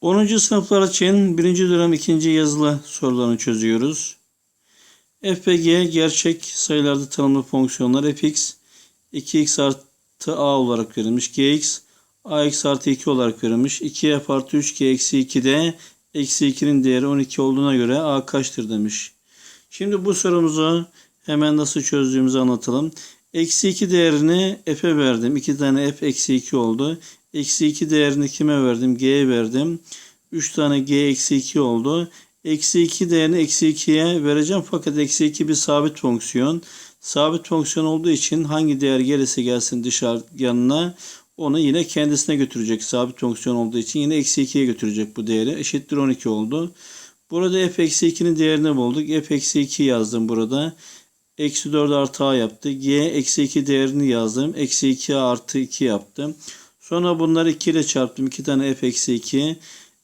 10. sınıflar için 1. dönem 2. yazılı sorularını çözüyoruz. f ve g gerçek sayılarda tanımlı fonksiyonlar fx 2x artı a olarak verilmiş. gx ax artı 2 olarak verilmiş. 2f artı 3g eksi 2'de eksi 2'nin değeri 12 olduğuna göre a kaçtır demiş. Şimdi bu sorumuzu hemen nasıl çözdüğümüzü anlatalım. Eksi 2 değerini f'e verdim. 2 tane f eksi 2 oldu. Eksi 2 değerini kime verdim? G'ye verdim. 3 tane g eksi 2 oldu. Eksi 2 değerini eksi 2'ye vereceğim. Fakat eksi 2 bir sabit fonksiyon. Sabit fonksiyon olduğu için hangi değer gelirse gelsin dışarı yanına onu yine kendisine götürecek. Sabit fonksiyon olduğu için yine eksi 2'ye götürecek bu değeri. Eşittir 12 oldu. Burada f eksi 2'nin değerini bulduk. f eksi 2 yazdım burada. Eksi 4 artı a yaptı. g eksi 2 değerini yazdım. Eksi 2 artı 2 yaptım. Sonra bunları 2 ile çarptım. 2 tane f eksi 2.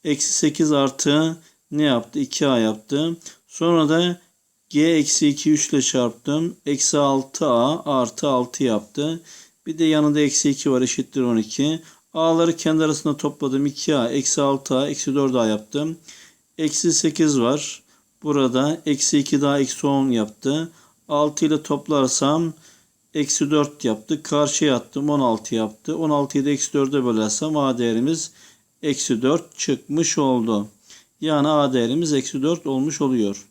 Eksi 8 artı ne yaptı? 2a yaptı. Sonra da g eksi 2 3 ile çarptım. Eksi 6a artı 6 yaptı. Bir de yanında eksi 2 var eşittir 12. A'ları kendi arasında topladım. 2a eksi 6a eksi 4a yaptım. Eksi 8 var. Burada eksi 2 daha eksi 10 yaptı. 6 ile toplarsam eksi 4 yaptı. Karşıya attım 16 yaptı. 16'yı da eksi 4'e bölersem a değerimiz eksi 4 çıkmış oldu. Yani a değerimiz eksi 4 olmuş oluyor.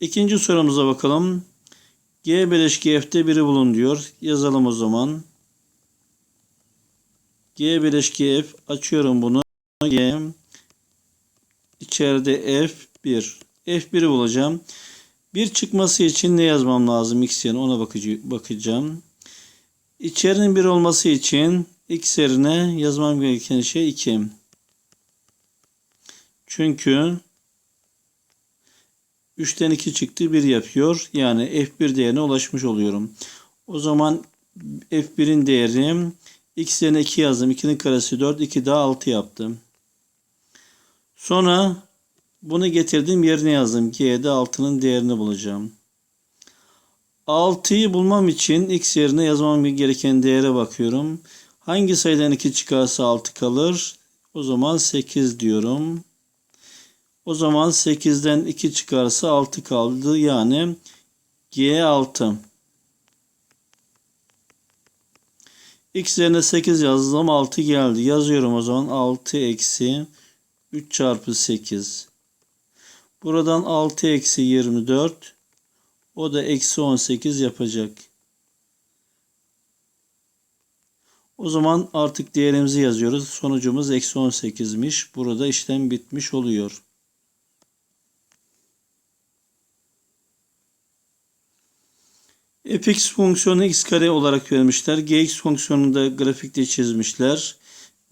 İkinci sorumuza bakalım. G bileşki F'te biri bulun diyor. Yazalım o zaman. G bileşki F açıyorum bunu. G içeride F1. F1'i bulacağım. Bir çıkması için ne yazmam lazım x yerine ona bakacağım. İçerinin bir olması için x yerine yazmam gereken şey 2. Çünkü 3'ten 2 çıktı 1 yapıyor. Yani f1 değerine ulaşmış oluyorum. O zaman f1'in değeri x yerine 2 yazdım. 2'nin karesi 4. 2 daha 6 yaptım. Sonra bunu getirdim yerine yazdım. G'de 6'nın değerini bulacağım. 6'yı bulmam için x yerine yazmam gereken değere bakıyorum. Hangi sayıdan 2 çıkarsa 6 kalır? O zaman 8 diyorum. O zaman 8'den 2 çıkarsa 6 kaldı. Yani G6. X yerine 8 yazdım. 6 geldi. Yazıyorum o zaman. 6 eksi 3 çarpı 8. Buradan 6 eksi 24. O da eksi 18 yapacak. O zaman artık değerimizi yazıyoruz. Sonucumuz eksi 18'miş. Burada işlem bitmiş oluyor. fx fonksiyonu x kare olarak vermişler. gx fonksiyonunu da grafikte çizmişler.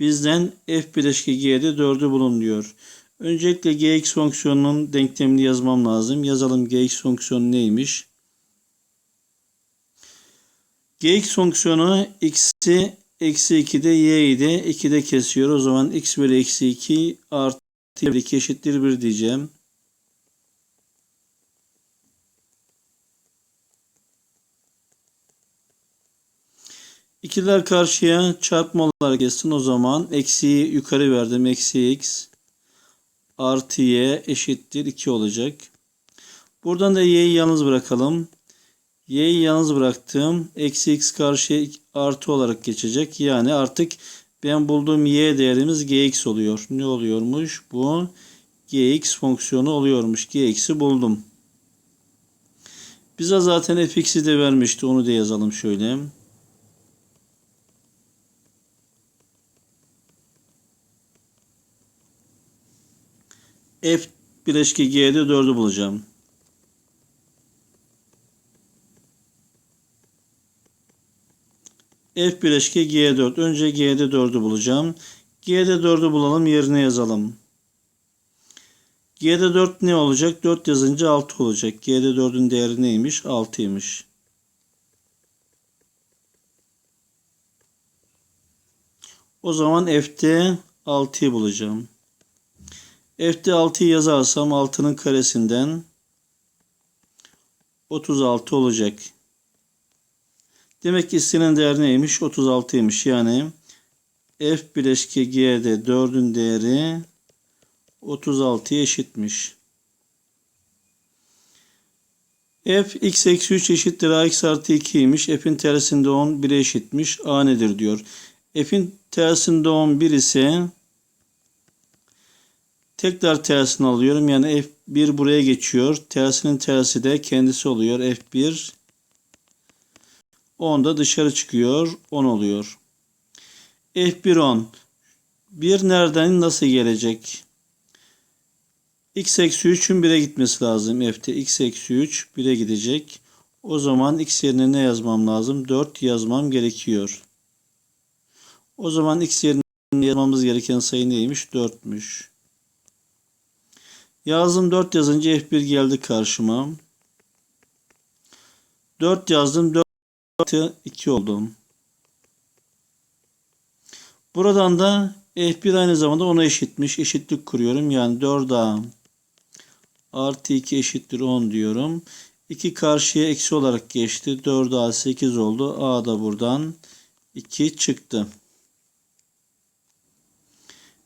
Bizden f bileşki g'de 4'ü bulun diyor. Öncelikle gx fonksiyonunun denklemini yazmam lazım. Yazalım gx fonksiyonu neymiş? gx fonksiyonu x'i eksi 2'de y'yi de 2'de kesiyor. O zaman x bölü eksi 2 artı 2 eşittir 1 diyeceğim. İkiler karşıya çarpma olarak geçsin. O zaman eksiyi yukarı verdim. Eksi x artı y eşittir 2 olacak. Buradan da y'yi yalnız bırakalım. y'yi yalnız bıraktım. Eksi x karşıya artı olarak geçecek. Yani artık ben bulduğum y değerimiz gx oluyor. Ne oluyormuş? Bu gx fonksiyonu oluyormuş. gx'i buldum. Bize zaten fx'i de vermişti. Onu da yazalım şöyle. F bileşki G'de 4'ü bulacağım. F bileşki G4. Önce G'de 4'ü bulacağım. G'de 4'ü bulalım. Yerine yazalım. G'de 4 ne olacak? 4 yazınca 6 olacak. G'de 4'ün değeri neymiş? 6'ymış. O zaman F'te 6'yı bulacağım. F'de 6'yı yazarsam 6'nın karesinden 36 olacak. Demek ki istenen değer neymiş? 36'ymış. Yani F bileşke G'de 4'ün değeri 36'ya eşitmiş. F x eksi 3 eşittir ax artı 2'ymiş. F'in tersinde 10 1'e eşitmiş. A nedir diyor. F'in tersinde 11 ise tekrar tersini alıyorum. Yani F1 buraya geçiyor. Tersinin tersi de kendisi oluyor. F1 10 da dışarı çıkıyor. 10 oluyor. F1 10. 1 nereden nasıl gelecek? x eksi 3'ün 1'e gitmesi lazım. F'te x eksi 3 1'e gidecek. O zaman x yerine ne yazmam lazım? 4 yazmam gerekiyor. O zaman x yerine yazmamız gereken sayı neymiş? 4'müş. Yazdım 4 yazınca F1 geldi karşıma. 4 yazdım 4 2 oldum. Buradan da F1 aynı zamanda ona eşitmiş. Eşitlik kuruyorum. Yani 4A artı 2 eşittir 10 diyorum. 2 karşıya eksi olarak geçti. 4A 8 oldu. A da buradan 2 çıktı.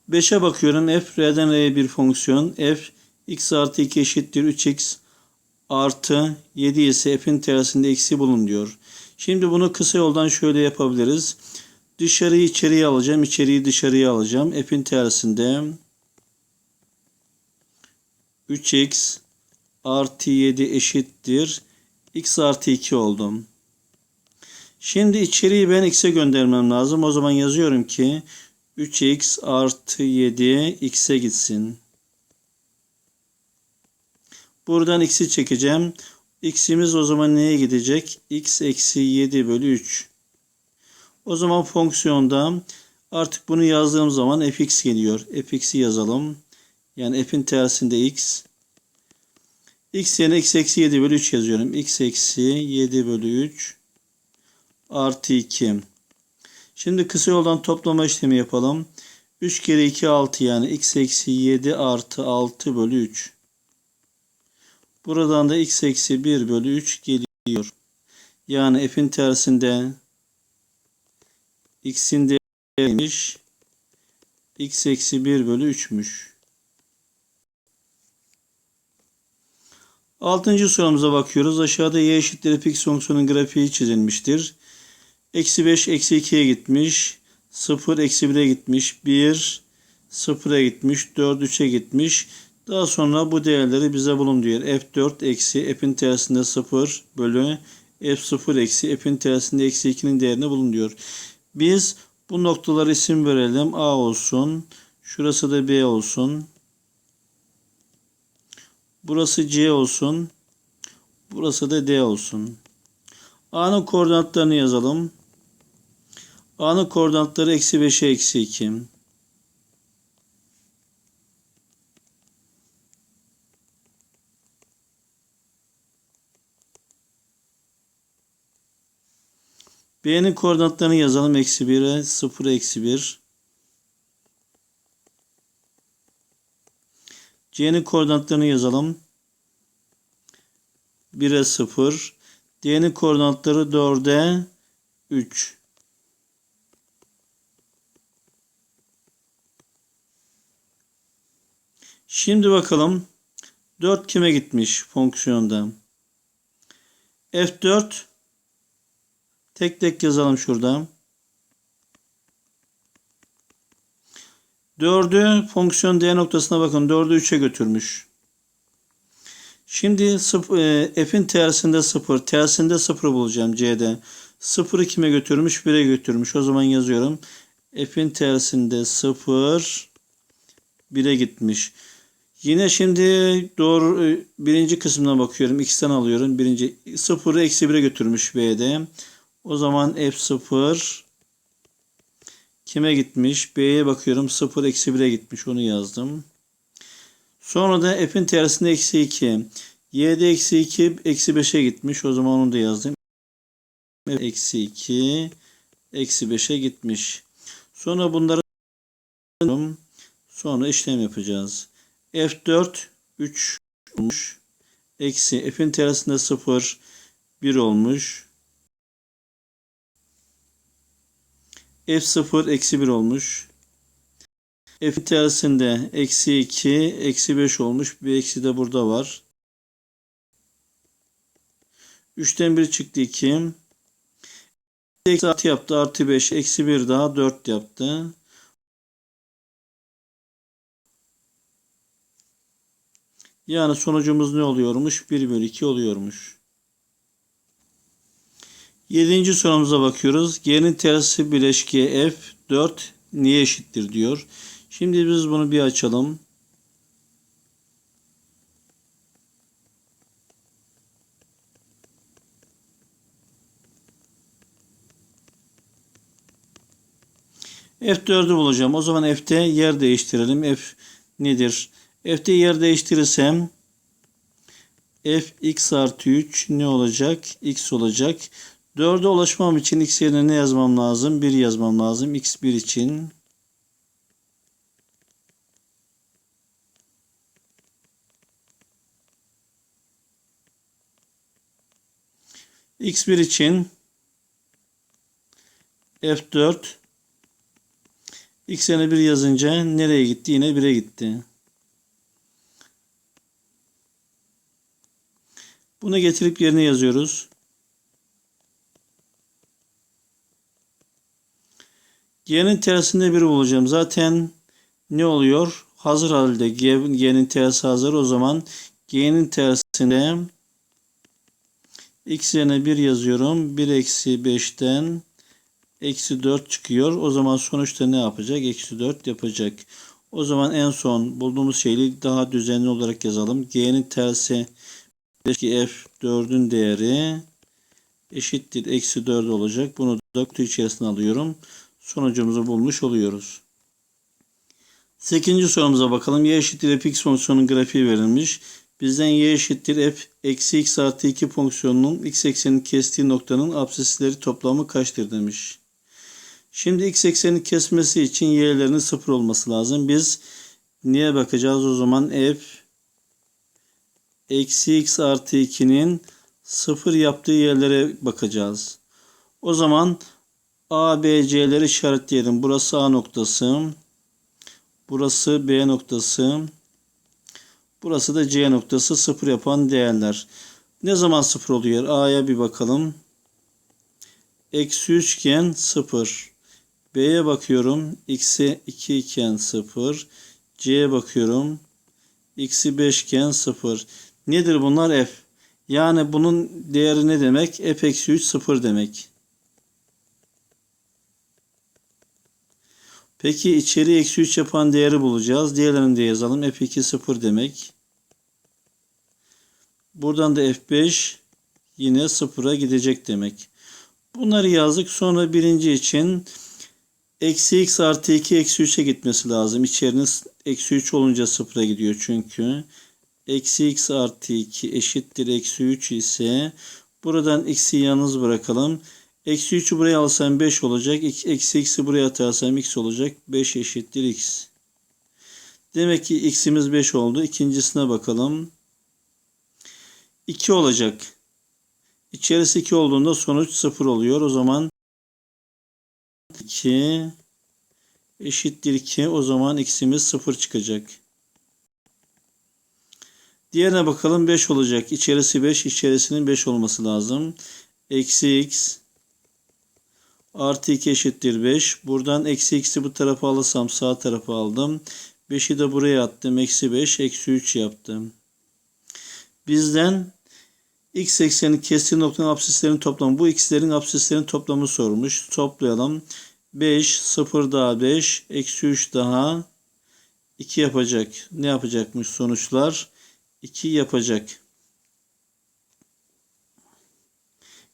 5'e bakıyorum. F R'den R'ye bir fonksiyon. F x artı 2 eşittir 3x artı 7 ise f'in tersinde eksi bulun diyor. Şimdi bunu kısa yoldan şöyle yapabiliriz. Dışarıyı içeriye alacağım. içeriği dışarıya alacağım. F'in tersinde 3x artı 7 eşittir. x artı 2 oldum. Şimdi içeriği ben x'e göndermem lazım. O zaman yazıyorum ki 3x artı 7 x'e gitsin. Buradan x'i çekeceğim. x'imiz o zaman neye gidecek? x eksi 7 bölü 3. O zaman fonksiyonda artık bunu yazdığım zaman fx geliyor. fx'i yazalım. Yani f'in tersinde x. x yerine x eksi 7 bölü 3 yazıyorum. x eksi 7 bölü 3 artı 2. Şimdi kısa yoldan toplama işlemi yapalım. 3 kere 2 6 yani x eksi 7 artı 6 bölü 3. Buradan da x eksi 1 bölü 3 geliyor. Yani f'in tersinde x'in değeriymiş. x eksi 1 bölü 3'müş. Altıncı sorumuza bakıyoruz. Aşağıda y eşittir fx fonksiyonun grafiği çizilmiştir. Eksi 5 eksi 2'ye gitmiş. 0 eksi 1'e gitmiş. 1 0'a gitmiş. 4 3'e gitmiş. Daha sonra bu değerleri bize bulun diyor. F4 eksi f'in tersinde 0 bölü F0 eksi f'in tersinde eksi 2'nin değerini bulun diyor. Biz bu noktalara isim verelim. A olsun. Şurası da B olsun. Burası C olsun. Burası da D olsun. A'nın koordinatlarını yazalım. A'nın koordinatları eksi 5'e eksi 2. B'nin koordinatlarını yazalım. Eksi 1'e 0 eksi 1. C'nin koordinatlarını yazalım. 1'e 0. D'nin koordinatları 4'e 3. Şimdi bakalım 4 kime gitmiş fonksiyonda? F4 tek tek yazalım şurada. 4'ü fonksiyon D noktasına bakın. 4'ü 3'e götürmüş. Şimdi e, f'in tersinde 0. Tersinde 0 bulacağım C'de. 0'ı kime götürmüş? 1'e götürmüş. O zaman yazıyorum. F'in tersinde 0 1'e gitmiş. Yine şimdi doğru e, birinci kısmına bakıyorum. X'ten alıyorum. Birinci 0'ı eksi 1'e götürmüş B'de. O zaman F0 kime gitmiş? B'ye bakıyorum. 0 eksi 1'e gitmiş. Onu yazdım. Sonra da f'in tersinde eksi 2. Y'de eksi 2 eksi 5'e gitmiş. O zaman onu da yazdım. Eksi 2 eksi 5'e gitmiş. Sonra bunları sonra işlem yapacağız. F4 3 olmuş. Eksi f'in tersinde 0 1 olmuş. F0 eksi 1 olmuş. F tersinde eksi 2 eksi 5 olmuş. Bir eksi de burada var. 3'ten 1 çıktı 2. Eksi artı yaptı. Artı 5. Eksi 1 daha 4 yaptı. Yani sonucumuz ne oluyormuş? 1 bölü 2 oluyormuş. Yedinci sorumuza bakıyoruz. G'nin tersi bileşke F 4 niye eşittir diyor. Şimdi biz bunu bir açalım. F4'ü bulacağım. O zaman F'te yer değiştirelim. F nedir? F'te yer değiştirirsem f x artı 3 ne olacak? x olacak. 4'e ulaşmam için x yerine ne yazmam lazım? 1 yazmam lazım. x1 için. x1 için f4 x yerine 1 yazınca nereye gitti? Yine 1'e gitti. Bunu getirip yerine yazıyoruz. G'nin tersinde 1 bulacağım. Zaten ne oluyor? Hazır halde G'nin tersi hazır. O zaman G'nin tersinde x yerine 1 yazıyorum. 1 eksi 5'ten eksi 4 çıkıyor. O zaman sonuçta ne yapacak? Eksi 4 yapacak. O zaman en son bulduğumuz şeyi daha düzenli olarak yazalım. G'nin tersi F 4'ün değeri eşittir. Eksi 4 olacak. Bunu da kutu içerisine alıyorum. Sonucumuzu bulmuş oluyoruz. 8. sorumuza bakalım. Y eşittir f x fonksiyonunun grafiği verilmiş. Bizden y eşittir f eksi x artı 2 fonksiyonunun x eksenini kestiği noktanın absisleri toplamı kaçtır demiş. Şimdi x eksenini kesmesi için y'lerinin sıfır olması lazım. Biz niye bakacağız o zaman f eksi x artı 2'nin sıfır yaptığı yerlere bakacağız. O zaman A, B, C'leri işaretleyelim. Burası A noktası. Burası B noktası. Burası da C noktası sıfır yapan değerler. Ne zaman sıfır oluyor? A'ya bir bakalım. Eksi 3 iken sıfır. B'ye bakıyorum. X'e 2 iken sıfır. C'ye bakıyorum. X'i 5 iken sıfır. Nedir bunlar? F. Yani bunun değeri ne demek? F eksi 3 sıfır demek. Peki içeri eksi 3 yapan değeri bulacağız. Diğerlerini de yazalım. F2 sıfır demek. Buradan da F5 yine sıfıra gidecek demek. Bunları yazdık. Sonra birinci için eksi x artı 2 eksi 3'e gitmesi lazım. İçerinin eksi 3 olunca sıfıra gidiyor çünkü. Eksi x artı 2 eşittir eksi 3 ise buradan x'i yalnız bırakalım. Eksi 3'ü buraya alsam 5 olacak. Eksi x'i buraya atarsam x olacak. 5 eşittir x. Demek ki x'imiz 5 oldu. İkincisine bakalım. 2 olacak. İçerisi 2 olduğunda sonuç 0 oluyor. O zaman 2 eşittir 2. O zaman x'imiz 0 çıkacak. Diğerine bakalım 5 olacak. İçerisi 5, içerisinin 5 olması lazım. Eksi x artı 2 eşittir 5. Buradan eksi x'i bu tarafa alırsam sağ tarafa aldım. 5'i de buraya attım. Eksi 5, eksi 3 yaptım. Bizden x ekseni kestiği noktanın absislerin toplamı. Bu x'lerin absislerin toplamı sormuş. Toplayalım. 5, 0 daha 5, eksi 3 daha 2 yapacak. Ne yapacakmış sonuçlar? 2 yapacak.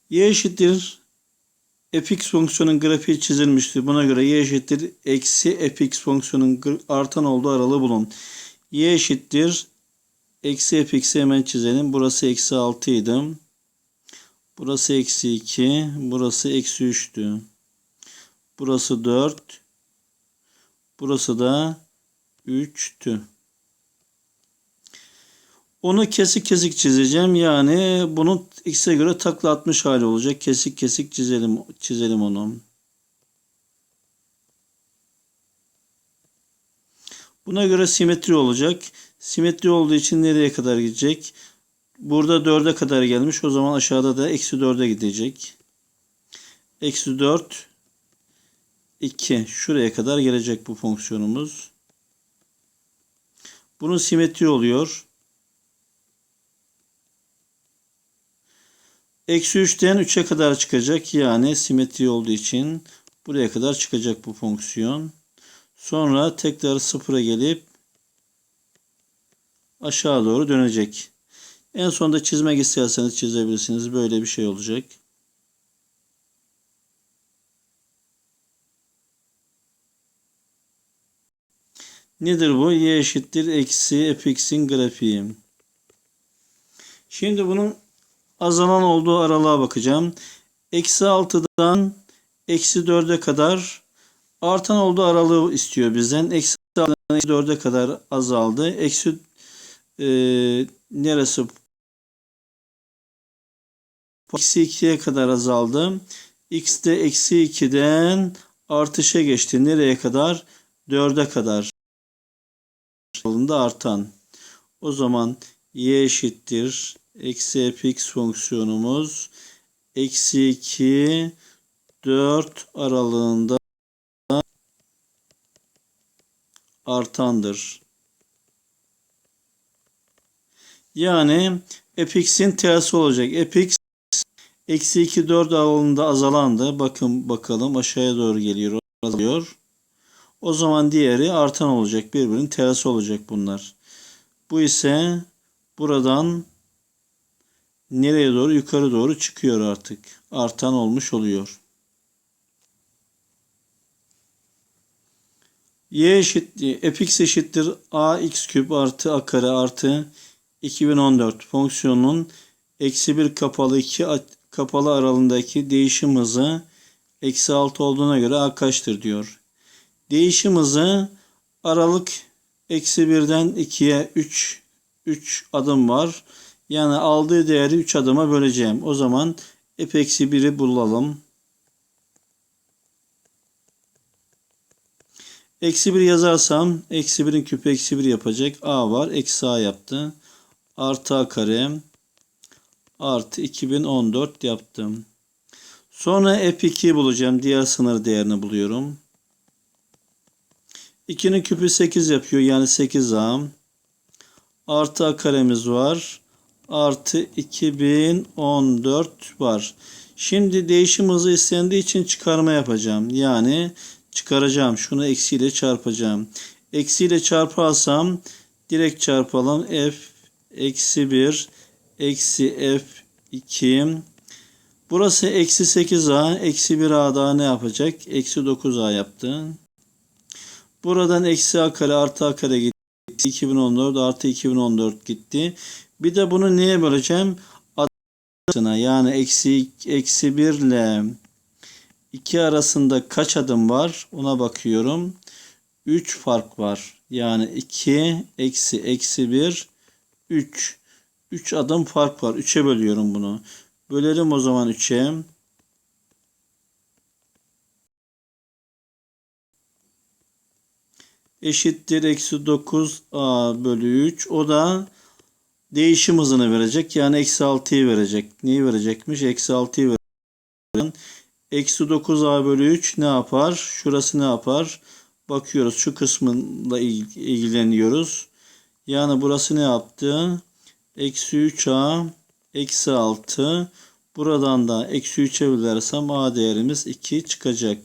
y eşittir fx fonksiyonun grafiği çizilmiştir. Buna göre y eşittir eksi fx fonksiyonun artan olduğu aralığı bulun. y eşittir eksi fx'i hemen çizelim. Burası eksi 6 idi. Burası eksi 2. Burası eksi 3'tü. Burası 4. Burası da 3'tü. Onu kesik kesik çizeceğim. Yani bunun x'e göre takla atmış hali olacak. Kesik kesik çizelim çizelim onu. Buna göre simetri olacak. Simetri olduğu için nereye kadar gidecek? Burada 4'e kadar gelmiş. O zaman aşağıda da eksi 4'e gidecek. Eksi 4 2 şuraya kadar gelecek bu fonksiyonumuz. Bunun simetri oluyor. Eksi 3'ten 3'e kadar çıkacak. Yani simetri olduğu için buraya kadar çıkacak bu fonksiyon. Sonra tekrar sıfıra gelip aşağı doğru dönecek. En sonunda çizmek isterseniz çizebilirsiniz. Böyle bir şey olacak. Nedir bu? Y eşittir eksi fx'in grafiği. Şimdi bunun azalan olduğu aralığa bakacağım. Eksi 6'dan eksi 4'e kadar artan olduğu aralığı istiyor bizden. Eksi 6'dan eksi 4'e kadar azaldı. Eksi e, neresi? Eksi 2'ye kadar azaldı. X de eksi 2'den artışa geçti. Nereye kadar? 4'e kadar. Artan. O zaman y eşittir. Eksi fx fonksiyonumuz eksi 2 4 aralığında artandır. Yani fx'in tersi olacak. fx eksi 2 4 aralığında azalandı. Bakın bakalım aşağıya doğru geliyor. Azalıyor. O zaman diğeri artan olacak. Birbirinin tersi olacak bunlar. Bu ise buradan nereye doğru? Yukarı doğru çıkıyor artık. Artan olmuş oluyor. y eşittir, fx eşittir ax küp artı a kare artı 2014 fonksiyonunun eksi 1 kapalı 2 kapalı aralığındaki değişim hızı eksi 6 olduğuna göre a kaçtır diyor. Değişim hızı aralık eksi 1'den 2'ye 3 3 adım var. Yani aldığı değeri 3 adıma böleceğim. O zaman f eksi 1'i bulalım. Eksi 1 yazarsam eksi 1'in küpü eksi 1 yapacak. A var. Eksi A yaptı. Artı A kare artı 2014 yaptım. Sonra f2'yi bulacağım. Diğer sınır değerini buluyorum. 2'nin küpü 8 yapıyor. Yani 8A. Artı A karemiz var. Artı 2014 var. Şimdi değişim hızı istendiği için çıkarma yapacağım. Yani çıkaracağım. Şunu eksiyle çarpacağım. Eksiyle çarparsam direkt çarpalım. F eksi 1 eksi F 2 Burası eksi 8A. Eksi 1A daha ne yapacak? Eksi 9A yaptı. Buradan eksi A kare artı A kare gitti. 2014 artı 2014 gitti. Bir de bunu neye böleceğim? Adına yani eksi, eksi 1 ile 2 arasında kaç adım var? Ona bakıyorum. 3 fark var. Yani 2 eksi eksi 1 3. 3 adım fark var. 3'e bölüyorum bunu. Bölelim o zaman 3'e. Eşittir eksi 9a bölü 3. O da değişim hızını verecek. Yani eksi 6'yı verecek. Neyi verecekmiş? Eksi 6'yı verecek. Eksi 9a bölü 3 ne yapar? Şurası ne yapar? Bakıyoruz. Şu kısmıyla ilgileniyoruz. Yani burası ne yaptı? Eksi 3a eksi 6. Buradan da eksi 3'e bölersem a değerimiz 2 çıkacak.